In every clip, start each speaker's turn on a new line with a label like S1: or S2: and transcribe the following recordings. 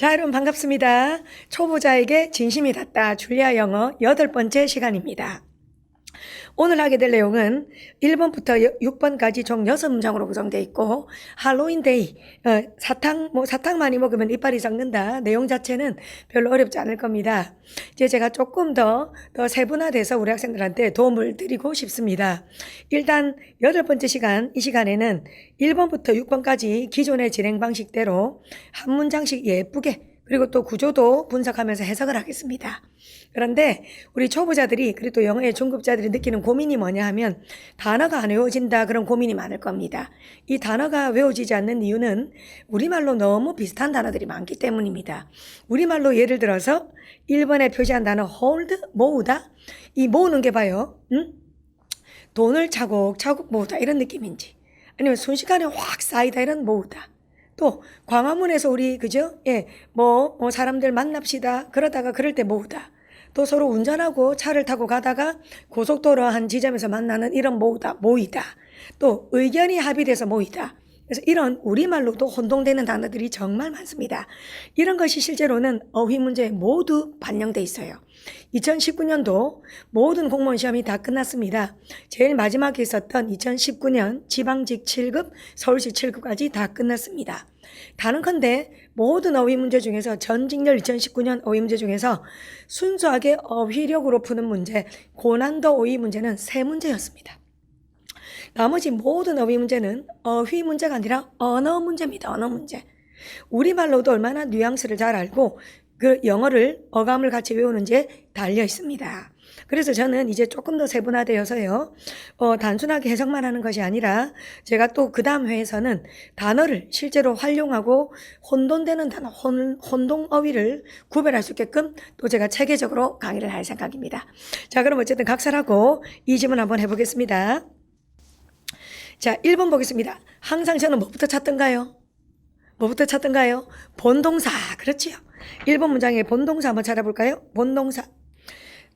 S1: 자, 여러분 반갑습니다. 초보자에게 진심이 닿다 줄리아 영어 여덟 번째 시간입니다. 오늘 하게 될 내용은 1번부터 6번까지 총 6문장으로 구성되어 있고 할로윈 데이 어, 사탕 뭐 사탕 많이 먹으면 이빨이 썩는다. 내용 자체는 별로 어렵지 않을 겁니다. 이제 제가 조금 더, 더 세분화돼서 우리 학생들한테 도움을 드리고 싶습니다. 일단 여덟 번째 시간 이 시간에는 1번부터 6번까지 기존의 진행 방식대로 한 문장씩 예쁘게 그리고 또 구조도 분석하면서 해석을 하겠습니다. 그런데 우리 초보자들이 그리고 또 영어의 중급자들이 느끼는 고민이 뭐냐 하면 단어가 안 외워진다 그런 고민이 많을 겁니다. 이 단어가 외워지지 않는 이유는 우리말로 너무 비슷한 단어들이 많기 때문입니다. 우리말로 예를 들어서 1번에 표시한 단어 hold, 모으다. 이 모으는 게 봐요. 응? 돈을 차곡차곡 모으다 이런 느낌인지 아니면 순식간에 확 쌓이다 이런 모으다. 또 광화문에서 우리 그죠? 예, 뭐, 뭐 사람들 만납시다. 그러다가 그럴 때 모으다. 또 서로 운전하고 차를 타고 가다가 고속도로 한 지점에서 만나는 이런 모으다, 모이다. 또 의견이 합의돼서 모이다. 그래서 이런 우리말로도 혼동되는 단어들이 정말 많습니다. 이런 것이 실제로는 어휘 문제에 모두 반영돼 있어요. 2019년도 모든 공무원 시험이 다 끝났습니다. 제일 마지막에 있었던 2019년 지방직 7급, 서울시 7급까지 다 끝났습니다. 다른컨대 모든 어휘 문제 중에서 전직렬 2019년 어휘 문제 중에서 순수하게 어휘력으로 푸는 문제, 고난도 어휘 문제는 세 문제였습니다. 나머지 모든 어휘 문제는 어휘 문제가 아니라 언어 문제입니다. 언어 문제. 우리말로도 얼마나 뉘앙스를 잘 알고 그 영어를 어감을 같이 외우는지에 달려 있습니다. 그래서 저는 이제 조금 더 세분화되어서요, 어, 단순하게 해석만 하는 것이 아니라 제가 또 그 다음 회에서는 단어를 실제로 활용하고 혼돈되는 단어, 혼, 혼동 어휘를 구별할 수 있게끔 또 제가 체계적으로 강의를 할 생각입니다. 자, 그럼 어쨌든 각설하고 이 질문 한번 해보겠습니다. 자, 1번 보겠습니다. 항상 저는 뭐부터 찾던가요? 뭐부터 찾던가요? 본동사. 그렇지요. 1번 문장의 본동사 한번 찾아볼까요? 본동사.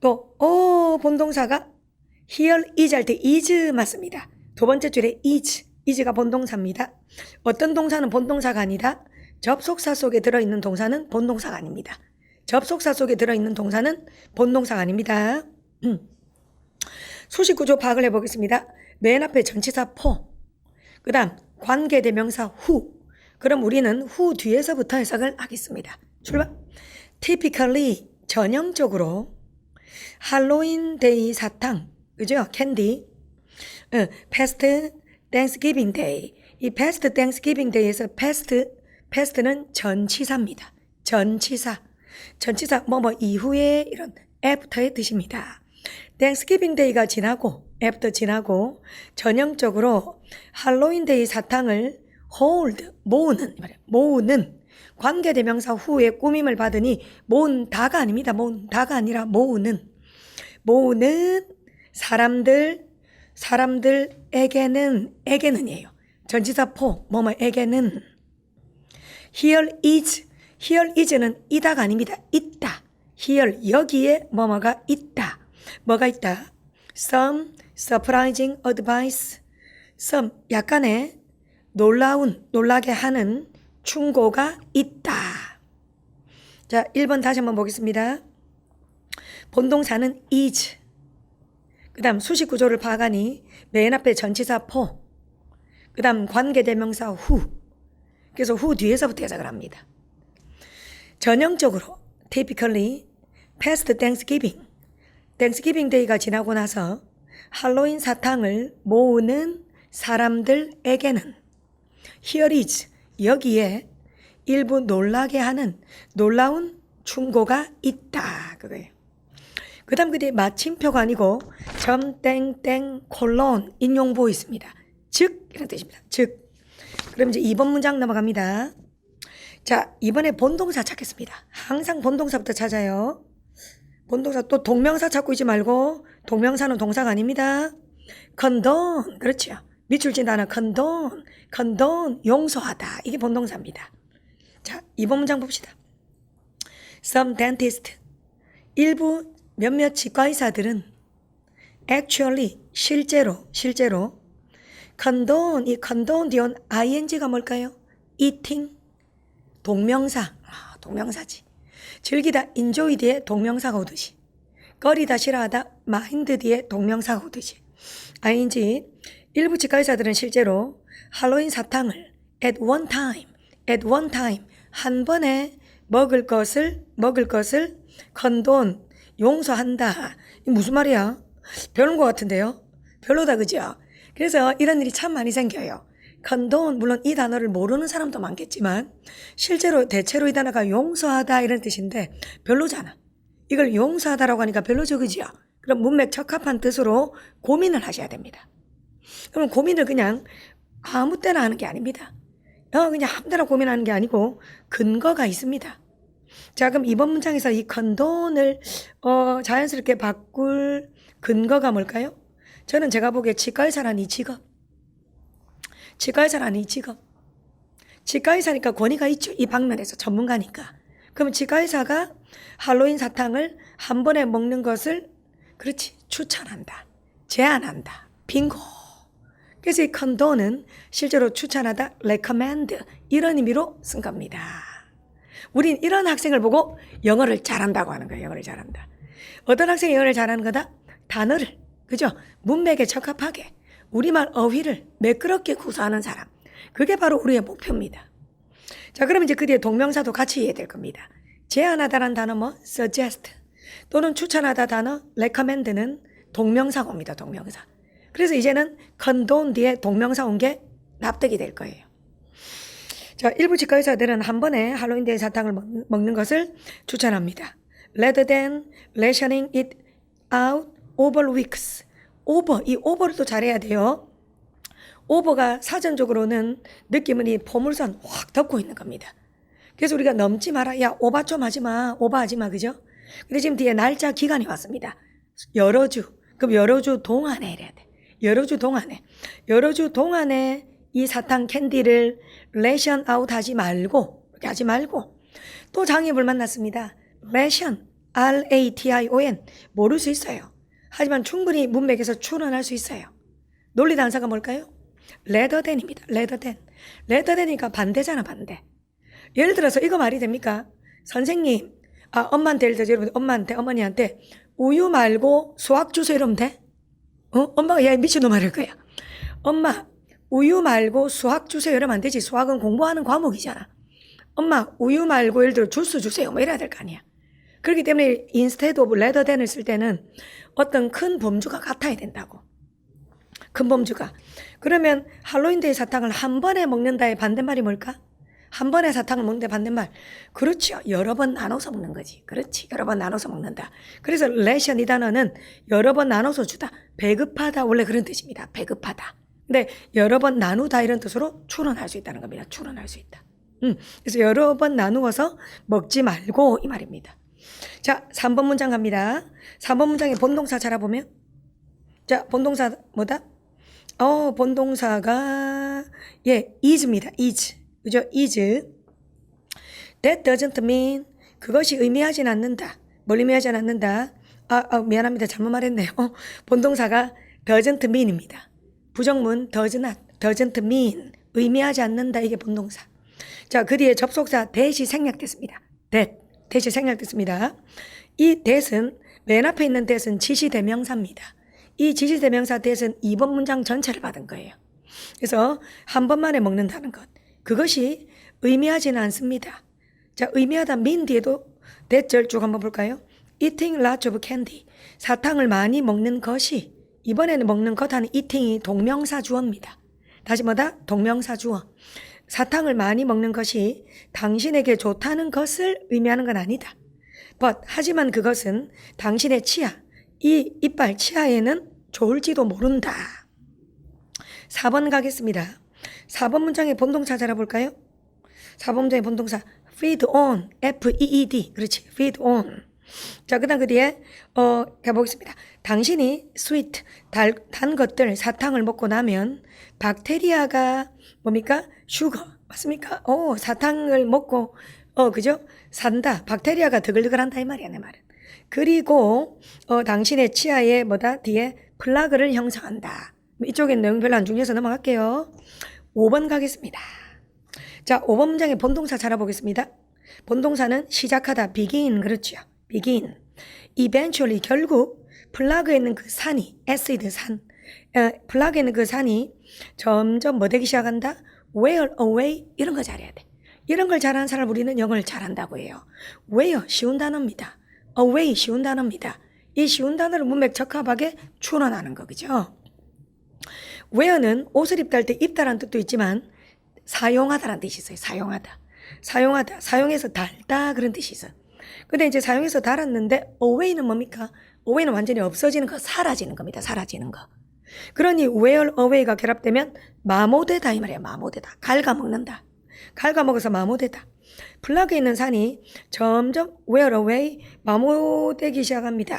S1: 또, 오, 본동사가 here is 할 때 is 맞습니다. 두 번째 줄에 is. is가 본동사입니다. 어떤 동사는 본동사가 아니다. 접속사 속에 들어있는 동사는 본동사가 아닙니다. 접속사 속에 들어있는 동사는 본동사가 아닙니다. 음. 수식 구조 파악을 해보겠습니다. 맨 앞에 전치사 포. 그 다음 관계대명사 후. 그럼 우리는 후 뒤에서부터 해석을 하겠습니다. 출발. typically 전형적으로 할로윈 데이 사탕. 그죠? 캔디. 어, past Thanksgiving Day. 이 past Thanksgiving Day에서 past, past는 전치사입니다. 전치사. 전치사 뭐 뭐 이후에 이런 after의 뜻입니다. Thanksgiving Day가 지나고 after 지나고 전형적으로 할로윈 데이 사탕을 hold 모으는. 모으는 관계대명사 후에 꾸밈을 받으니 모은 다가 아닙니다. 모은 다가 아니라 모으는 모으는 사람들 사람들에게는 에게는이에요. 전치사 포 뭐뭐에게는 here is here is는 이다가 아닙니다. 있다. here 여기에 뭐뭐가 있다. 뭐가 있다. some surprising advice some 약간의 놀라운 놀라게 하는 충고가 있다. 자, 1번 다시 한번 보겠습니다. 본동사는 is. 그 다음 수식 구조를 파악하니 맨 앞에 전치사 포. 그 다음 관계대명사 후. 그래서 후 뒤에서부터 해석을 합니다. 전형적으로 typically past Thanksgiving 땡스기빙 데이가 지나고 나서 할로윈 사탕을 모으는 사람들에게는 here is 여기에 일부 놀라게 하는 놀라운 충고가 있다 그거예요. 그 다음 그뒤 마침표가 아니고 점 땡땡 콜론 인용보 있습니다. 즉 이런 뜻입니다. 즉 그럼 이제 2번 문장 넘어갑니다. 자 이번에 본동사 찾겠습니다. 항상 본동사부터 찾아요. 본동사 또 동명사 찾고 있지 말고 동명사는 동사가 아닙니다. condone 그렇죠. 밑줄 진 단어 condone, condone 용서하다 이게 본동사입니다. 자, 이번 문장 봅시다. Some dentist 일부 몇몇 치과 의사들은 actually 실제로 실제로 condone 이 condone 뒤온 ing가 뭘까요? eating 동명사 아, 동명사지. 즐기다 enjoy 뒤에 동명사가 오듯이. 꺼리다 싫어하다 mind 뒤에 동명사가 오듯이. ing 일부 치과의사들은 실제로 할로윈 사탕을 at one time, at one time 한 번에 먹을 것을 먹을 것을 컨돈 용서한다. 이 무슨 말이야? 별론 것 같은데요? 별로다 그죠? 그래서 이런 일이 참 많이 생겨요. 컨돈 물론 이 단어를 모르는 사람도 많겠지만 실제로 대체로 이 단어가 용서하다 이런 뜻인데 별로잖아. 이걸 용서하다라고 하니까 별로죠 그죠? 그럼 문맥 적합한 뜻으로 고민을 하셔야 됩니다. 그럼 고민을 그냥 아무 때나 하는 게 아닙니다. 어, 그냥 아무 때나 고민하는 게 아니고 근거가 있습니다. 자, 그럼 이번 문장에서 이 컨돈을 어, 자연스럽게 바꿀 근거가 뭘까요? 저는 제가 보기에 치과의사란 이 직업. 치과의사란 이 직업. 치과의사니까 권위가 있죠. 이 방면에서 전문가니까. 그럼 치과의사가 할로윈 사탕을 한 번에 먹는 것을 그렇지 추천한다. 제안한다. 빙고. 그래서 이 컨도는 실제로 추천하다, recommend 이런 의미로 쓴 겁니다. 우린 이런 학생을 보고 영어를 잘한다고 하는 거예요. 영어를 잘한다. 어떤 학생이 영어를 잘하는 거다? 단어를, 그죠? 문맥에 적합하게 우리말 어휘를 매끄럽게 구사하는 사람. 그게 바로 우리의 목표입니다. 자, 그럼 이제 그 뒤에 동명사도 같이 이해될 겁니다. 제안하다라는 단어 뭐? suggest 또는 추천하다 단어 recommend는 동명사가 옵니다. 동명사. 그래서 이제는 condone 뒤에 동명사 온 게 납득이 될 거예요. 자, 일부 치과의사들은 한 번에 할로윈 데이 사탕을 먹, 먹는 것을 추천합니다. Rather than rationing it out over weeks. over, 이 over를 또 잘해야 돼요. 오버가 사전적으로는 느낌은 이 포물선 확 덮고 있는 겁니다. 그래서 우리가 넘지 마라. 야, 오바 좀 하지 마. 오버하지 마. 그죠? 근데 지금 뒤에 날짜 기간이 왔습니다. 여러 주. 그럼 여러 주 동안에 이래야 돼. 여러 주 동안에. 여러 주 동안에 이 사탕 캔디를 레션 아웃 하지 말고, 그렇게 하지 말고. 또 장애물 만났습니다. 레션, R-A-T-I-O-N. 모를 수 있어요. 하지만 충분히 문맥에서 추론할 수 있어요. 논리 단서가 뭘까요? 레더댄입니다. 레더댄. 레더댄이니까 반대잖아, 반대. 예를 들어서 이거 말이 됩니까? 선생님, 아, 엄마한테 예를 들어서 여러분, 엄마한테, 어머니한테 우유 말고 수학 주세요 이러면 돼? 어? 엄마가 야, 미친놈 이럴 거야. 엄마, 우유 말고 수학 주세요 이러면 안 되지. 수학은 공부하는 과목이잖아. 엄마, 우유 말고 예를 들어 주스 주세요. 뭐 이래야 될 거 아니야. 그렇기 때문에 instead of rather than을 쓸 때는 어떤 큰 범주가 같아야 된다고. 큰 범주가. 그러면 할로윈데이 사탕을 한 번에 먹는다의 반대말이 뭘까? 한 번에 사탕을 먹는데 반대말. 그렇죠. 여러 번 나눠서 먹는 거지. 그렇지. 여러 번 나눠서 먹는다. 그래서 레션 이 단어는 여러 번 나눠서 주다. 배급하다. 원래 그런 뜻입니다. 배급하다. 근데 여러 번 나누다 이런 뜻으로 추론할 수 있다는 겁니다. 추론할 수 있다. 음, 그래서 여러 번 나누어서 먹지 말고 이 말입니다. 자, 3번 문장 갑니다. 3번 문장의 본동사 찾아보면 자, 본동사 뭐다? 어, 본동사가 예, is입니다. is. 그죠? is. That doesn't mean 그것이 의미하진 않는다. 뭘 의미하지 않는다. 아, 아, 미안합니다. 잘못 말했네요. 본동사가 doesn't mean입니다. 부정문 does not, doesn't mean 의미하지 않는다. 이게 본동사. 자, 그 뒤에 접속사 that이 생략됐습니다. that, that이 생략됐습니다. 이 that은 맨 앞에 있는 that은 지시대명사입니다. 이 지시대명사 that은 2번 문장 전체를 받은 거예요. 그래서 한 번만에 먹는다는 것. 그것이 의미하지는 않습니다. 자, 의미하다 mean 뒤에도 that절 쭉 한번 볼까요? eating lots of candy. 사탕을 많이 먹는 것이 이번에는 먹는 것 하는 eating이 동명사 주어입니다. 다시 뭐다? 동명사 주어. 사탕을 많이 먹는 것이 당신에게 좋다는 것을 의미하는 건 아니다. but 하지만 그것은 당신의 치아, 이 이빨 치아에는 좋을지도 모른다. 4번 가겠습니다. 4번 문장의 본동사 찾아볼까요? 4번 문장의 본동사 feed on, F-E-E-D. 그렇지, feed on. 자, 그 다음 그 뒤에, 어, 가보겠습니다. 당신이 sweet, 달, 단 것들, 사탕을 먹고 나면 박테리아가 뭡니까? 슈거. 맞습니까? 오, 사탕을 먹고, 어, 그죠? 산다. 박테리아가 드글드글 한다. 이 말이야, 내 말은. 그리고, 어, 당신의 치아에 뭐다? 뒤에 플라그를 형성한다. 이쪽엔 내용 별로 안 중요해서 넘어갈게요. 5번 가겠습니다. 자, 5번 문장의 본동사 찾아보겠습니다. 본동사는 시작하다 begin 그렇죠. begin. eventually 결국 플라그에 있는 그 산이 acid 산. 어, 플라그에 있는 그 산이 점점 뭐 되기 시작한다? wear away 이런 거 잘해야 돼. 이런 걸 잘하는 사람 우리는 영어를 잘한다고 해요. wear 쉬운 단어입니다. away 쉬운 단어입니다. 이 쉬운 단어를 문맥 적합하게 추론하는 거 그죠? Wear는 옷을 입다 할 때 입다라는 뜻도 있지만 사용하다라는 뜻이 있어요. 사용하다. 사용하다. 사용해서 달다 그런 뜻이 있어요. 근데 이제 사용해서 달았는데 away는 뭡니까? away는 완전히 없어지는 거, 사라지는 겁니다. 사라지는 거. 그러니 wear away가 결합되면 마모되다 이 말이에요. 마모되다. 갉아먹는다. 갉아먹어서 마모되다. 플라그에 있는 산이 점점 wear away 마모되기 시작합니다.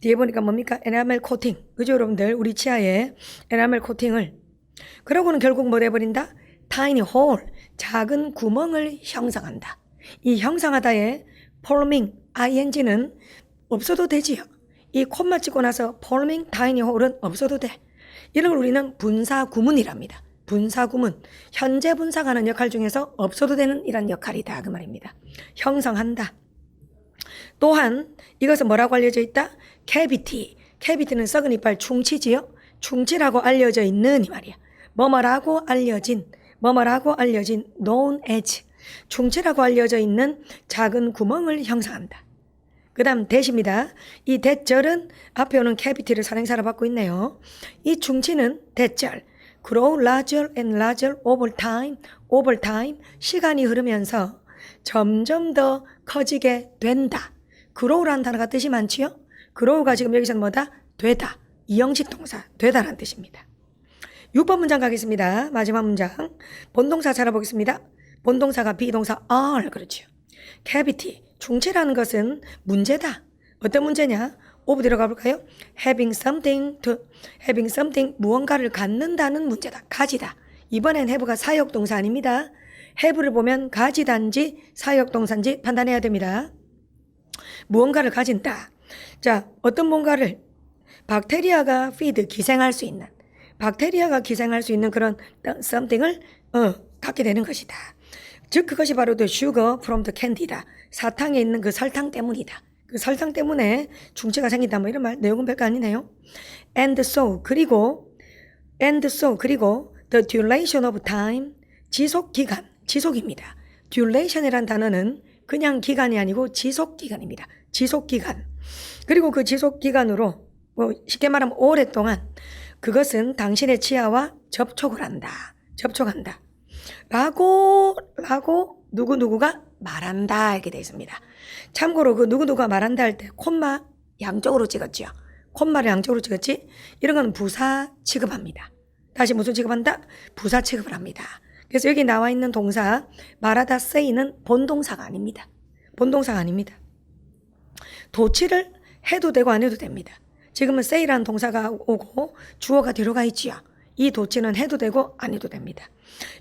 S1: 뒤에 보니까 뭡니까? 에나멜 코팅. 그죠 여러분들? 우리 치아에 에나멜 코팅을 그러고는 결국 뭐 돼버린다? tiny hole. 작은 구멍을 형성한다. 이 형성하다의 forming ing는 없어도 되지요. 이 콤마 찍고 나서 forming tiny hole은 없어도 돼. 이런 걸 우리는 분사 구문이랍니다. 분사 구문. 현재 분사가 하는 역할 중에서 없어도 되는 이런 역할이다. 그 말입니다. 형성한다. 또한 이것은 뭐라고 알려져 있다? cavity. cavity는 썩은 이빨 충치지요. 충치라고 알려져 있는 이 말이야. 뭐뭐라고 알려진, 뭐뭐라고 알려진 known as. 충치라고 알려져 있는 작은 구멍을 형성한다. 그 다음 대시입니다. 이 대절은 앞에 오는 캐비티를 선행사로 받고 있네요. 이 충치는 대절. Grow larger and larger over time, over time. 시간이 흐르면서 점점 더 커지게 된다. grow라는 단어가 뜻이 많지요? grow가 지금 여기서는 뭐다? 되다. 이형식 동사, 되다라는 뜻입니다. 6번 문장 가겠습니다. 마지막 문장. 본동사 찾아보겠습니다. 본동사가 비동사 are 그렇죠. cavity 충치라는 것은 문제다. 어떤 문제냐? 오브 들어가 볼까요? having something to having something 무언가를 갖는다는 문제다. 가지다. 이번엔 have가 사역 동사 아닙니다. have를 보면 가지단지 사역 동사인지 판단해야 됩니다. 무언가를 가진다. 자, 어떤 뭔가를 박테리아가 feed 기생할 수 있는 박테리아가 기생할 수 있는 그런 something을 어, 갖게 되는 것이다. 즉 그것이 바로 the sugar from the candy다. 사탕에 있는 그 설탕 때문이다. 그 설탕 때문에 중체가 생긴다. 뭐 이런 말 내용은 별거 아니네요. And so 그리고 and so 그리고 the duration of time 지속 기간 지속입니다. duration이란 단어는 그냥 기간이 아니고 지속 기간입니다. 지속 기간. 그리고 그 지속 기간으로 뭐 쉽게 말하면 오랫동안 그것은 당신의 치아와 접촉을 한다. 접촉한다. 라고 라고 누구누구가 말한다 이렇게 되어 있습니다. 참고로 그 누구누구가 말한다 할 때 콤마 양쪽으로 찍었죠. 콤마를 양쪽으로 찍었지. 이런 건 부사 취급합니다. 다시 무슨 취급한다? 부사 취급을 합니다. 그래서 여기 나와 있는 동사 말하다 say는 본동사가 아닙니다. 본동사가 아닙니다. 도치를 해도 되고 안 해도 됩니다. 지금은 say라는 동사가 오고 주어가 뒤로 가 있지요. 이 도치는 해도 되고 안 해도 됩니다.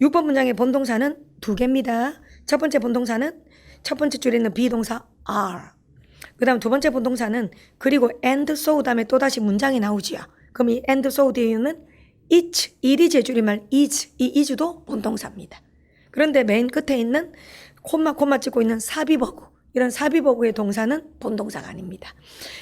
S1: 6번 문장의 본동사는 두 개입니다. 첫 번째 본동사는 첫 번째 줄에 있는 비동사 are. 그 다음 두 번째 본동사는 그리고 and so 다음에 또다시 문장이 나오지요. 그럼 이 and so 뒤에는 each, 일이 제줄임말 is, 이 is도 본동사입니다. 그런데 맨 끝에 있는 콤마 콤마 찍고 있는 사비버구 이런 사비버구의 동사는 본동사가 아닙니다.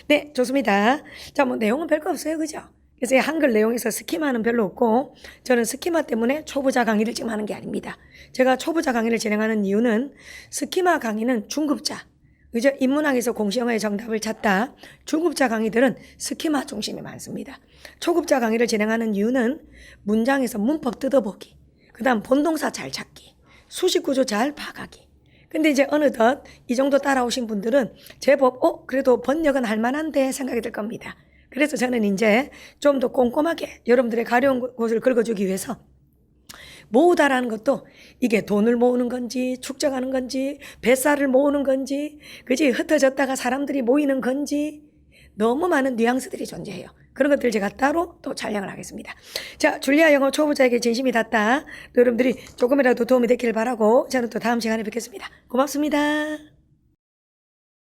S1: 네, 좋습니다. 자, 뭐 내용은 별거 없어요. 그죠? 그래서 이 한글 내용에서 스키마는 별로 없고 저는 스키마 때문에 초보자 강의를 지금 하는 게 아닙니다. 제가 초보자 강의를 진행하는 이유는 스키마 강의는 중급자 그죠? 인문학에서 공시영어의 정답을 찾다. 중급자 강의들은 스키마 중심이 많습니다. 초급자 강의를 진행하는 이유는 문장에서 문법 뜯어보기, 그 다음 본동사 잘 찾기, 수식 구조 잘 파가기. 근데 이제 어느덧 이 정도 따라오신 분들은 제법, 어, 그래도 번역은 할 만한데 생각이 들 겁니다. 그래서 저는 이제 좀 더 꼼꼼하게 여러분들의 가려운 곳을 긁어주기 위해서 모으다라는 것도 이게 돈을 모으는 건지 축적하는 건지 뱃살을 모으는 건지 그지 흩어졌다가 사람들이 모이는 건지 너무 많은 뉘앙스들이 존재해요. 그런 것들 제가 따로 또 촬영을 하겠습니다. 자, 줄리아 영어 초보자에게 진심이 닿다. 여러분들이 조금이라도 도움이 됐길 바라고 저는 또 다음 시간에 뵙겠습니다. 고맙습니다.